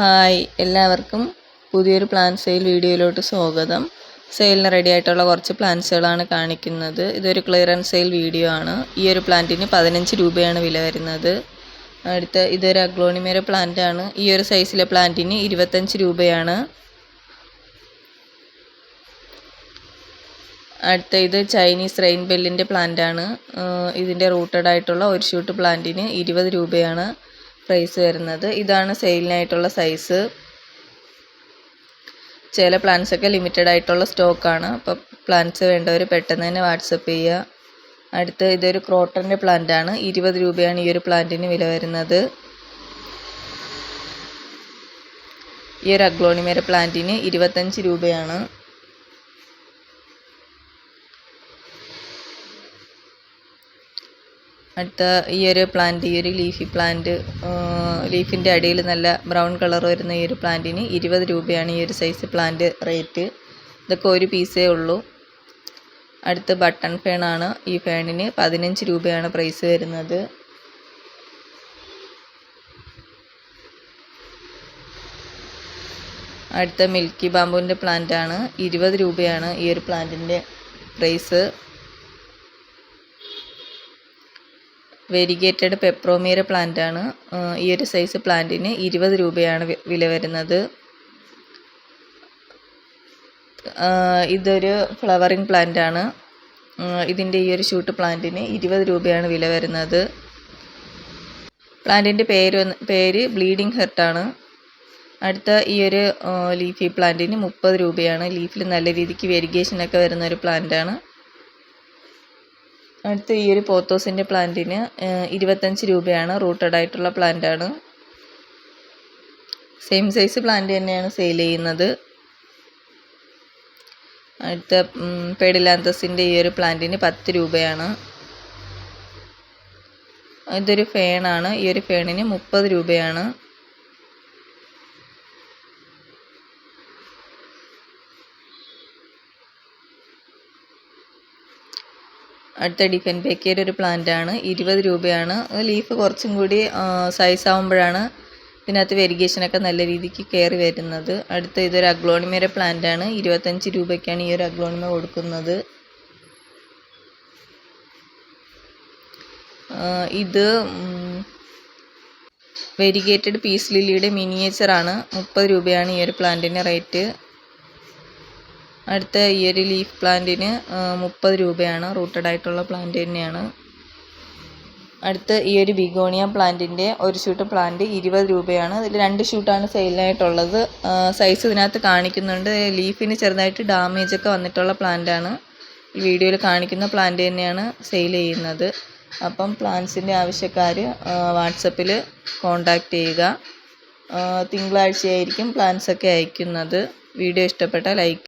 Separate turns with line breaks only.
Hi എല്ലാവർക്കും പുതിയൊരു plan sale വീഡിയോയിലോട്ട് സ്വാഗതം. സെയിലിന് റെഡി ആയിട്ടുള്ള കുറച്ച് പ്ലാന്റ്സുകളാണ് കാണിക്കുന്നത്. ഇതൊരു ക്ലിയറൻസ് സെയിൽ വീഡിയോ ആണ്. ഈ ഒരു പ്ലാന്റിന് പതിനഞ്ച് രൂപയാണ് വില വരുന്നത്. അടുത്ത ഇതൊരു അഗ്ലോണിമേര പ്ലാന്റ് ആണ്. ഈ ഒരു സൈസിലെ പ്ലാന്റിന് ഇരുപത്തഞ്ച് രൂപയാണ്. അടുത്ത ഇത് ചൈനീസ് റെയിൻ ബെല്ലിന്റെ പ്ലാന്റ് ആണ് ഇതിന്റെ റൂട്ടഡ് ആയിട്ടുള്ള ഒരു ഷൂട്ട് പ്ലാന്റിന് ഇരുപത് രൂപയാണ്. പ്രൈസ് വരുന്നത്. ഇതാണ് സെയിലിനായിട്ടുള്ള സൈസ് ചില പ്ലാന്റ്സ് ഒക്കെ ലിമിറ്റഡ് ആയിട്ടുള്ള സ്റ്റോക്കാണ് അപ്പോൾ പ്ലാന്റ്സ് വേണ്ടവർ പെട്ടെന്ന് തന്നെ വാട്സപ്പ് ചെയ്യുക അടുത്ത് ഇതൊരു ക്രോട്ടന്റെ പ്ലാന്റ് ആണ്. ഇരുപത് രൂപയാണ് ഈ ഒരു പ്ലാന്റിന് വില വരുന്നത്. ഈ ഒരു അഗ്ലോണിമേര പ്ലാന്റിന് ഇരുപത്തഞ്ച് രൂപയാണ്. അടുത്ത ഈ ഒരു പ്ലാന്റ് ഈ ഒരു ലീഫി പ്ലാന്റ് ലീഫിന്റെ അടിയിൽ നല്ല ബ്രൗൺ കളർ വരുന്ന ഈ ഒരു പ്ലാന്റിന് ഇരുപത് രൂപയാണ് ഈ ഒരു സൈസ് പ്ലാന്റ് റേറ്റ് ഇതൊക്കെ ഒരു പീസേ ഉള്ളൂ. അടുത്ത് ബട്ടൺ ഫേണാണ് ഈ ഫേണിന് പതിനഞ്ച് രൂപയാണ് പ്രൈസ് വരുന്നത്. അടുത്ത മിൽക്കി ബാമ്പുവിന്റെ പ്ലാന്റ് ആണ്. ഇരുപത് രൂപയാണ് ഈ ഒരു പ്ലാന്റിന്റെ പ്രൈസ് വെരിഗേറ്റഡ് പെപ്രോമീര പ്ലാന്റാണ്. ഈ ഒരു സൈസ് പ്ലാന്റിന് ഇരുപത് രൂപയാണ് വില വരുന്നത്. ഇതൊരു ഫ്ലവറിങ് പ്ലാന്റാണ്. ഇതിന്റെ ഈ ഒരു ഷൂട്ട് പ്ലാന്റിന് ഇരുപത് രൂപയാണ് വില വരുന്നത്. പ്ലാന്റിന്റെ പേര് പേര് ബ്ലീഡിങ് ഹെർട്ടാണ് അടുത്ത ഈ ഒരു ലീഫി പ്ലാന്റിന് മുപ്പത് രൂപയാണ്. ലീഫിൽ നല്ല രീതിക്ക് വെരിഗേഷനൊക്കെ വരുന്ന ഒരു പ്ലാന്റ് ആണ് അടുത്ത ഈ ഒരു പോത്തോസിന്റെ പ്ലാന്റിന് ഇരുപത്തഞ്ച് രൂപയാണ് റൂട്ടഡ് ആയിട്ടുള്ള പ്ലാന്റാണ്. സെയിം സൈസ് പ്ലാന്റ് തന്നെയാണ് സെയിൽ ചെയ്യുന്നത്. അടുത്ത പെഡിലാന്തസിന്റെ ഈ ഒരു പ്ലാന്റിന് പത്ത് രൂപയാണ്. ഇതൊരു ഫേണാണ്. ഈ ഒരു ഫേണിന് മുപ്പത് രൂപയാണ്. അടുത്ത ഡിഫൻ ബേക്കയുടെ ഒരു പ്ലാന്റ് ആണ് ഇരുപത് രൂപയാണ്. ലീഫ് കുറച്ചും കൂടി സൈസ് ആകുമ്പോഴാണ് ഇതിനകത്ത് വെരിഗേഷനൊക്കെ നല്ല രീതിക്ക് കയറി വരുന്നത്. അടുത്ത ഇതൊരു അഗ്ലോണിമയുടെ പ്ലാന്റ് ആണ് ഇരുപത്തഞ്ച് രൂപയ്ക്കാണ് ഈ ഒരു അഗ്ലോണിമ കൊടുക്കുന്നത്. ഇത് വെരിഗേറ്റഡ് പീസ് ലില്ലിയുടെ മിനിയേച്ചറാണ്. മുപ്പത് രൂപയാണ് ഈ ഒരു പ്ലാന്റിന്റെ റേറ്റ്. അടുത്ത ഈ ഒരു ലീഫ് പ്ലാന്റിന് മുപ്പത് രൂപയാണ്. റൂട്ടഡ് ആയിട്ടുള്ള പ്ലാന്റ് തന്നെയാണ്. അടുത്ത ഈ ഒരു ബിഗോണിയ പ്ലാന്റിന്റെ ഒരു ഷൂട്ട് പ്ലാന്റ് ഇരുപത് രൂപയാണ്. ഇതിൽ രണ്ട് ഷൂട്ടാണ് സെയിലിനായിട്ടുള്ളത് സൈസ് ഇതിനകത്ത് കാണിക്കുന്നുണ്ട്. ലീഫിന് ചെറുതായിട്ട് ഡാമേജ് ഒക്കെ വന്നിട്ടുള്ള പ്ലാന്റാണ് ഈ വീഡിയോയിൽ കാണിക്കുന്ന പ്ലാന്റ് തന്നെയാണ് സെയിൽ ചെയ്യുന്നത്. അപ്പം പ്ലാന്റ്സിന്റെ ആവശ്യക്കാർ വാട്സപ്പിൽ കോണ്ടാക്ട് ചെയ്യുക. തിങ്കളാഴ്ചയായിരിക്കും പ്ലാന്റ്സൊക്കെ അയക്കുന്നത്. വീഡിയോ ഇഷ്ടപ്പെട്ടാൽ ലൈക്ക്